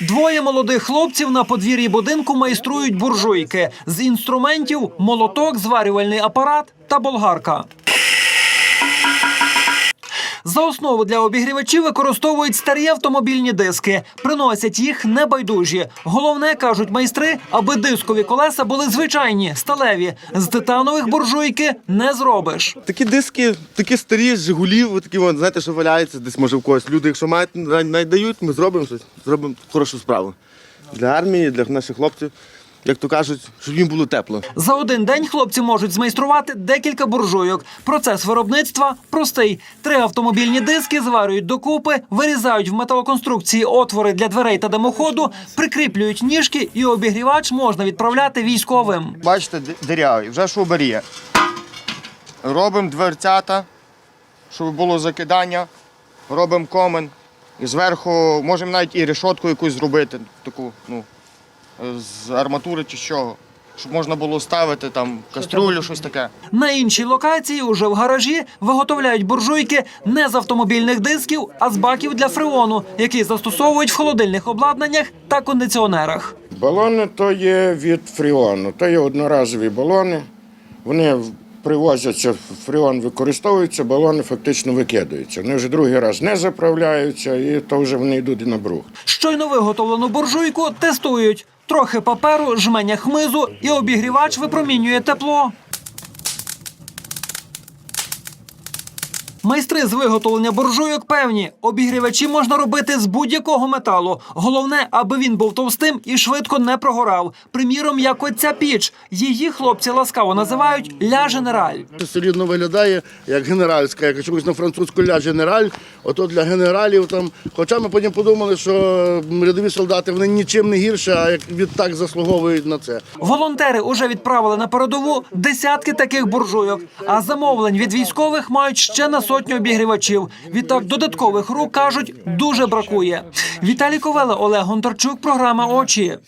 Двоє молодих хлопців на подвір'ї будинку майструють буржуйки. З інструментів молоток, зварювальний апарат та болгарка. За основу для обігрівачів використовують старі автомобільні диски. Приносять їх небайдужі. Головне, кажуть майстри, аби дискові колеса були звичайні, сталеві. З титанових буржуйки не зробиш. Такі диски, такі старі Жигулів, такі, от, знаєте, що валяються десь може в когось. Люди, якщо мають, най- найдають, ми зробимо щось, зробимо хорошу справу. Для армії, для наших хлопців, як то кажуть, щоб їм було тепло. За один день хлопці можуть змайструвати декілька буржуйок. Процес виробництва простий: три автомобільні диски зварюють докупи, вирізають в металоконструкції отвори для дверей та димоходу, прикріплюють ніжки, і обігрівач можна відправляти військовим. Бачите, дирявий, вже шубер є. Робимо дверцята, щоб було закидання, робимо комен. І зверху можемо навіть і решотку якусь зробити, таку, ну, з арматури чи з чого. Щоб можна було ставити там каструлю, щось таке. На іншій локації, уже в гаражі, виготовляють буржуйки не з автомобільних дисків, а з баків для фреону, які застосовують в холодильних обладнаннях та кондиціонерах. Балони то є від фріону, то є одноразові балони. Вони в- привозяться, фріон використовується, балони фактично викидаються. Вони вже другий раз не заправляються, і то вже вони йдуть на брух. Щойно виготовлену буржуйку тестують. Трохи паперу, жменя хмизу і обігрівач випромінює тепло. Майстри з виготовлення буржуйок певні, обігрівачі можна робити з будь-якого металу. Головне, аби він був товстим і швидко не прогорав. Приміром, як оця піч. Її хлопці ласкаво називають ля женераль. Це солідно виглядає як генеральська, як чомусь на французьку ля генераль, ото для генералів там. Хоча ми потім подумали, що рядові солдати вони нічим не гірше, а як відтак заслуговують на це. Волонтери уже відправили на передову десятки таких буржуйок, а замовлень від військових мають ще на сотню обігрівачів. Відтак додаткових рук кажуть дуже бракує. Віталій Ковела, Олег Гонтарчук, програма Очі.